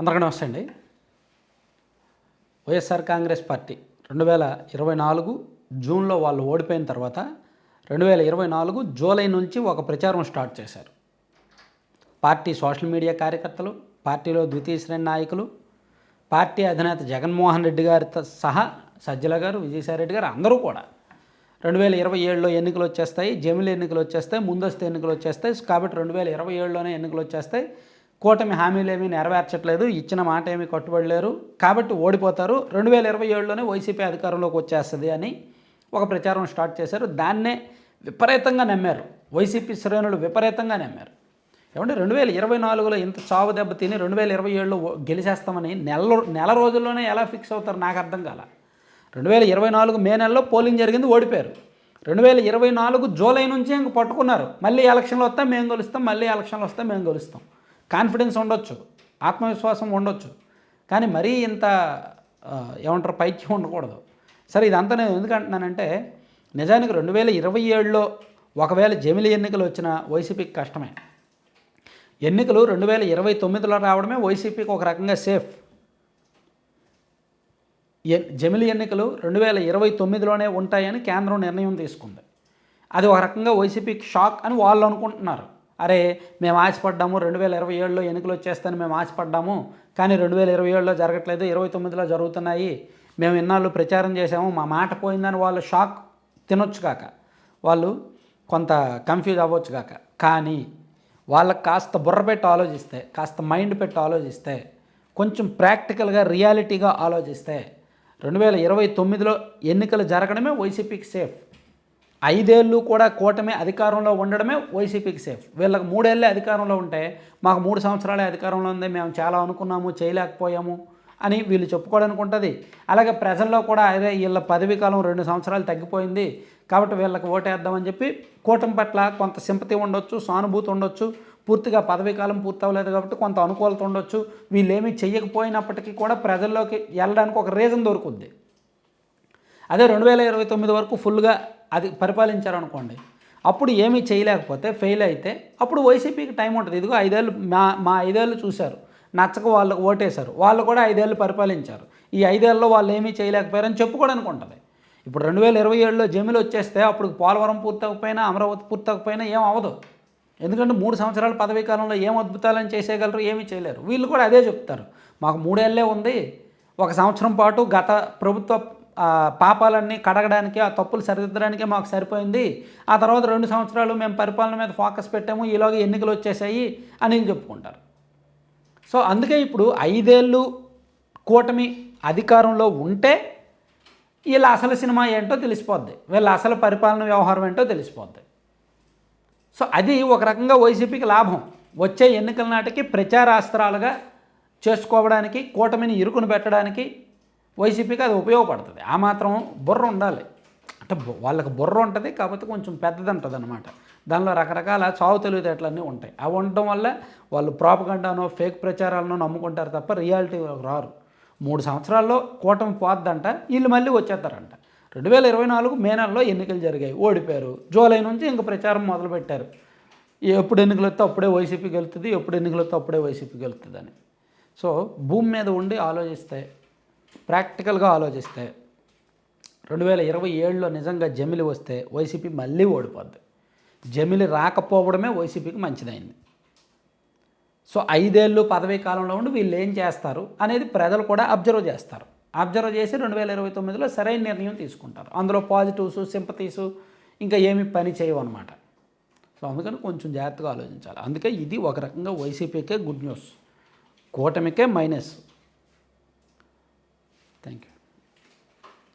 అందరికీ నమస్తే అండి. వైఎస్ఆర్ కాంగ్రెస్ పార్టీ రెండు వేల ఇరవై నాలుగు జూన్లో వాళ్ళు ఓడిపోయిన తర్వాత రెండు వేల ఇరవై నాలుగు జూలై నుంచి ఒక ప్రచారం స్టార్ట్ చేశారు. పార్టీ సోషల్ మీడియా కార్యకర్తలు పార్టీలో ద్వితీయ శ్రేణి నాయకులు పార్టీ అధినేత జగన్మోహన్ రెడ్డి గారితో సహా సజ్జల గారు విజయసాయిరెడ్డి గారు అందరూ కూడా రెండు వేల ఇరవై ఏడులో ఎన్నికలు వచ్చేస్తాయి జమిలి ఎన్నికలు వచ్చేస్తాయి ముందస్తు ఎన్నికలు వచ్చేస్తాయి. కాబట్టి రెండు వేల ఇరవై ఏడులోనే ఎన్నికలు వచ్చేస్తాయి. కూటమి హామీలు ఏమీ నెరవేర్చట్లేదు ఇచ్చిన మాట ఏమీ కట్టుబడలేరు. కాబట్టి ఓడిపోతారు. రెండు వేల ఇరవై ఏడులోనే వైసీపీ అధికారంలోకి వచ్చేస్తుంది అని ఒక ప్రచారం స్టార్ట్ చేశారు. దాన్నే విపరీతంగా నమ్మారు. వైసీపీ శ్రేణులు విపరీతంగా నమ్మారు. ఏమంటే రెండు వేల ఇరవై నాలుగులో ఇంత చావు దెబ్బ తిని రెండు వేల ఇరవై ఏడులో గెలిచేస్తామని నెల నెల రోజుల్లోనే ఎలా ఫిక్స్ అవుతారు నాకు అర్థం కాల. రెండు వేల ఇరవై నాలుగు మే నెలలో పోలింగ్ జరిగింది ఓడిపోయారు. రెండు వేల ఇరవై నాలుగు జూలై నుంచి ఇంక పట్టుకున్నారు. మళ్ళీ ఎలక్షన్లు వస్తే మేము గెలుస్తాం మళ్ళీ ఎలక్షన్లు వస్తే మేము గెలుస్తాం. కాన్ఫిడెన్స్ ఉండొచ్చు ఆత్మవిశ్వాసం ఉండొచ్చు. కానీ మరీ ఇంత ఏమంటారు పైకి ఉండకూడదు. సరే ఇదంతా నేను ఎందుకంటున్నానంటే నిజానికి రెండు వేల ఇరవై ఏడులో ఒకవేళ జమిలి ఎన్నికలు వచ్చిన వైసీపీకి కష్టమే. ఎన్నికలు రెండు వేల ఇరవై తొమ్మిదిలో రావడమే వైసీపీకి ఒక రకంగా సేఫ్. జమిలి ఎన్నికలు రెండు వేల ఇరవై తొమ్మిదిలోనే ఉంటాయని కేంద్రం నిర్ణయం తీసుకుంది. అది ఒక రకంగా వైసీపీకి షాక్ అని వాళ్ళు అనుకుంటున్నారు. అరే మేము ఆశపడ్డాము రెండు వేల ఇరవై ఏడులో ఎన్నికలు వచ్చేస్తాయని మేము ఆశపడ్డాము కానీ రెండు వేల ఇరవై ఏడులో జరగట్లేదు ఇరవై తొమ్మిదిలో జరుగుతున్నాయి. మేము ఇన్నాళ్ళు ప్రచారం చేసాము మా మాట పోయిందని వాళ్ళు షాక్ తినొచ్చు కాక. వాళ్ళు కొంత కన్ఫ్యూజ్ అవ్వచ్చు కాక. కానీ వాళ్ళకి కాస్త బుర్ర పెట్టి ఆలోచిస్తే కాస్త మైండ్ పెట్టి ఆలోచిస్తే కొంచెం ప్రాక్టికల్గా రియాలిటీగా ఆలోచిస్తే రెండు వేల ఇరవై తొమ్మిదిలో ఎన్నికలు జరగడమే వైసీపీకి సేఫ్. ఐదేళ్ళు కూడా కూటమి అధికారంలో ఉండడమే వైసీపీకి సేఫ్ వీళ్ళకి మూడేళ్ళే అధికారంలో ఉంటే మాకు మూడు సంవత్సరాలే అధికారంలో ఉంది మేము చాలా అనుకున్నాము చేయలేకపోయాము అని వీళ్ళు చెప్పుకోవడానికి ఉంటుంది. అలాగే ప్రజల్లో కూడా అదే వీళ్ళ పదవి కాలం రెండు సంవత్సరాలు తగ్గిపోయింది కాబట్టి వీళ్ళకి ఓటేద్దామని చెప్పి కూటమి పట్ల కొంత సింపతి ఉండొచ్చు సానుభూతి ఉండొచ్చు పూర్తిగా పదవీ కాలం పూర్తి కాబట్టి కొంత అనుకూలత ఉండొచ్చు. వీళ్ళేమీ చేయకపోయినప్పటికీ చెయ్యకపోయినప్పటికీ కూడా ప్రజల్లోకి వెళ్ళడానికి ఒక రీజన్ దొరుకుద్ది. అదే రెండు వేల ఇరవై తొమ్మిది వరకు ఫుల్గా అది పరిపాలించారనుకోండి అప్పుడు ఏమీ చేయలేకపోతే ఫెయిల్ అయితే అప్పుడు వైసీపీకి టైం ఉంటుంది. ఇదిగో ఐదేళ్ళు మా మా ఐదేళ్ళు చూశారు. నచ్చక వాళ్ళకు ఓటేశారు. వాళ్ళు కూడా ఐదేళ్ళు పరిపాలించారు. ఈ ఐదేళ్ళలో వాళ్ళు ఏమీ చేయలేకపోయారని చెప్పుకోవడానికి ఉంటుంది ఇప్పుడు రెండు వేల ఇరవై ఏడులో జమీలు వచ్చేస్తే అప్పుడు పోలవరం పూర్తకపోయినా అమరావతి పూర్తవకపోయినా ఏం అవ్వదు. ఎందుకంటే మూడు సంవత్సరాల పదవీ కాలంలో ఏం అద్భుతాలను చేసేయగలరు ఏమీ చేయలేరు. వీళ్ళు కూడా అదే చెప్తారు. మాకు మూడేళ్ళే ఉంది. ఒక సంవత్సరం పాటు గత ప్రభుత్వ పాపాలన్నీ కడగడానికి ఆ తప్పులు సరిదిద్దడానికే మాకు సరిపోయింది. ఆ తర్వాత రెండు సంవత్సరాలు మేము పరిపాలన మీద ఫోకస్ పెట్టాము ఈలోగా ఎన్నికలు వచ్చేసాయి అని చెప్పుకుంటారు. సో అందుకే ఇప్పుడు ఐదేళ్ళు కూటమి అధికారంలో ఉంటే వీళ్ళ అసలు సినిమా ఏంటో తెలిసిపోద్ది వీళ్ళ అసలు పరిపాలన వ్యవహారం ఏంటో తెలిసిపోద్ది. సో అది ఒక రకంగా వైసీపీకి లాభం. వచ్చే ఎన్నికల నాటికి ప్రచారాస్త్రాలుగా చేసుకోవడానికి కూటమిని ఇరుకును పెట్టడానికి వైసీపీకి అది ఉపయోగపడుతుంది. ఆ మాత్రం బుర్ర ఉండాలి. అంటే వాళ్ళకి బుర్ర ఉంటుంది కాకపోతే కొంచెం పెద్దది ఉంటుంది అనమాట దానిలో రకరకాల చావు తెలివితేటలన్నీ ఉంటాయి. అవి ఉండటం వల్ల వాళ్ళు ప్రాపగండానో ఫేక్ ప్రచారాలను నమ్ముకుంటారు తప్ప రియాలిటీ రారు. మూడు సంవత్సరాల్లో కూటమి పోద్దంట వీళ్ళు మళ్ళీ వచ్చేస్తారంట. రెండు వేల ఇరవై నాలుగు మే నెలలో ఎన్నికలు జరిగాయి. ఓడిపోయారు. జూలై నుంచి ఇంక ప్రచారం మొదలుపెట్టారు. ఎప్పుడు ఎన్నికలు వస్తే అప్పుడే వైసీపీ గెలుతుంది ఎప్పుడు ఎన్నికలు వస్తే అప్పుడే వైసీపీ గెలుతుంది అని సో భూమి మీద ఉండి ఆలోచిస్తే ప్రాక్టికల్గా ఆలోచిస్తే రెండు వేల ఇరవై ఏడులో నిజంగా జమిలి వస్తే వైసీపీ మళ్ళీ ఓడిపోద్ది. జమిలి రాకపోవడమే వైసీపీకి మంచిదైంది. సో ఐదేళ్ళు పదవీ కాలంలో ఉండి వీళ్ళు ఏం చేస్తారు అనేది ప్రజలు కూడా అబ్జర్వ్ చేస్తారు. అబ్జర్వ్ చేసి రెండు వేల ఇరవై తొమ్మిదిలో సరైన నిర్ణయం తీసుకుంటారు. అందులో పాజిటివ్స్ సింపతీసు ఇంకా ఏమి పని చేయవు అనమాట సో అందుకని కొంచెం జాగ్రత్తగా ఆలోచించాలి. అందుకే ఇది ఒక రకంగా వైసీపీకే గుడ్ న్యూస్. కూటమికే మైనస్. Thank you.